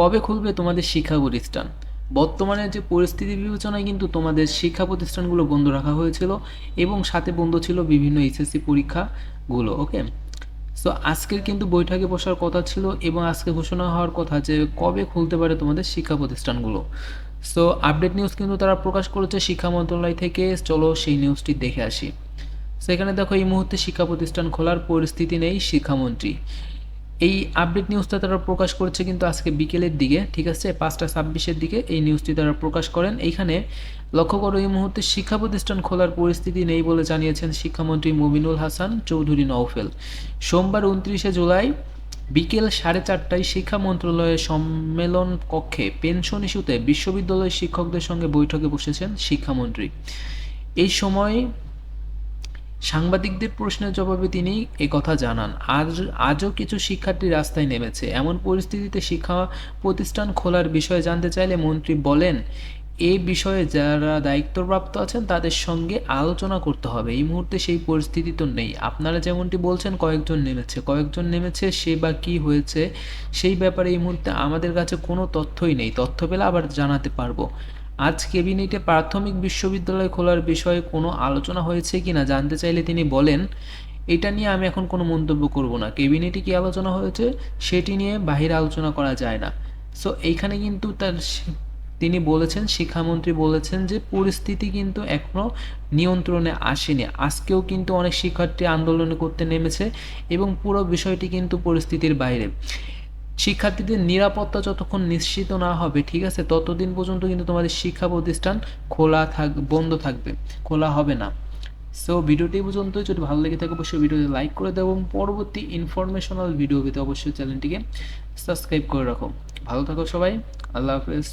কবে খুলবে তোমাদের শিক্ষা প্রতিষ্ঠান? বর্তমানে যে পরিস্থিতি বিবেচনায় কিন্তু তোমাদের শিক্ষা প্রতিষ্ঠানগুলো বন্ধ রাখা হয়েছিল এবং সাথে বন্ধ ছিল বিভিন্ন এইচএসসি পরীক্ষাগুলো ওকে সো আজকের কিন্তু বৈঠকে বসার কথা ছিল এবং আজকে ঘোষণা হওয়ার কথা যে কবে খুলতে পারে তোমাদের শিক্ষা প্রতিষ্ঠানগুলো। সো আপডেট নিউজ কিন্তু তারা প্রকাশ করেছে শিক্ষা মন্ত্রণালয় থেকে। চলো সেই নিউজটি দেখে আসি। সেখানে দেখো, এই মুহূর্তে শিক্ষা প্রতিষ্ঠান খোলার পরিস্থিতি নেই শিক্ষামন্ত্রী। এই আপডেট নিউজটা তারা প্রকাশ করেছে কিন্তু আজকে বিকেলের দিকে, ঠিক আছে? পাঁচটা ছাব্বিশের দিকে এই নিউজটি তারা প্রকাশ করেন। এইখানে লক্ষ্য করো, এই মুহূর্তে শিক্ষা প্রতিষ্ঠান খোলার পরিস্থিতি নেই বলে জানিয়েছেন শিক্ষামন্ত্রী মুবিনুল হাসান চৌধুরী নওফেল। সোমবার উনত্রিশে জুলাই বিকেল সাড়ে চারটায় শিক্ষা মন্ত্রণালয়ের সম্মেলন কক্ষে পেনশন ইস্যুতে বিশ্ববিদ্যালয়ের শিক্ষকদের সঙ্গে বৈঠকে বসেছেন শিক্ষামন্ত্রী। এই সময় সাংবাদিকদের প্রশ্নের জবাবে তিনি কথা জানান, আজ, আজও কিছু শিক্ষার্থী রাস্তায় নেমেছে। এমন পরিস্থিতিতে শিক্ষা প্রতিষ্ঠান খোলার বিষয়ে জানতে চাইলে মন্ত্রী বলেন এই বিষয়ে যারা দায়িত্বপ্রাপ্ত আছেন, তাদের সঙ্গে আলোচনা করতে হবে। এই মুহূর্তে সেই পরিস্থিতি তো নেই। আপনারা যেমনটি বলছেন, কয়েকজন নেমেছে। কয়েকজন নেমেছে, সে বা কী হয়েছে, সেই ব্যাপারে এই মুহূর্তে আমাদের কাছে কোনো তথ্যই নেই। তথ্য পেলে আবার জানাতে পারব। আজ কেবিনেটে প্রাথমিক বিশ্ববিদ্যালয় খোলার বিষয়ে কোনো আলোচনা হয়েছে কিনা জানতে চাইলে তিনি বলেন, এটা নিয়ে আমি এখন কোনো মন্তব্য করব না। কেবিনেটে কি আলোচনা হয়েছে সেটি নিয়ে বাহিরে আলোচনা করা যায় না। সো এইখানে কিন্তু তার তিনি বলেছেন, শিক্ষামন্ত্রী বলেছেন যে পরিস্থিতি কিন্তু এখনও নিয়ন্ত্রণে আসেনি। আজকেও কিন্তু অনেক শিক্ষার্থী আন্দোলন করতে নেমেছে এবং পুরো বিষয়টি কিন্তু পরিস্থিতির বাইরে। শিক্ষার্থীদের নিরাপত্তা যতক্ষণ নিশ্চিত না হবে, ঠিক আছে, ততদিন পর্যন্ত কিন্তু তোমাদের শিক্ষা প্রতিষ্ঠান খোলা থাক, বন্ধ থাকবে, খোলা হবে না। সো ভিডিওটি পর্যন্ত যদি ভালো লেগে থাকে, অবশ্যই ভিডিওতে লাইক করে দেবো এবং পরবর্তী ইনফরমেশনাল ভিডিও পেতে অবশ্যই চ্যানেলটিকে সাবস্ক্রাইব করে রাখো। ভালো থাকো সবাই, আল্লাহ হাফেজ।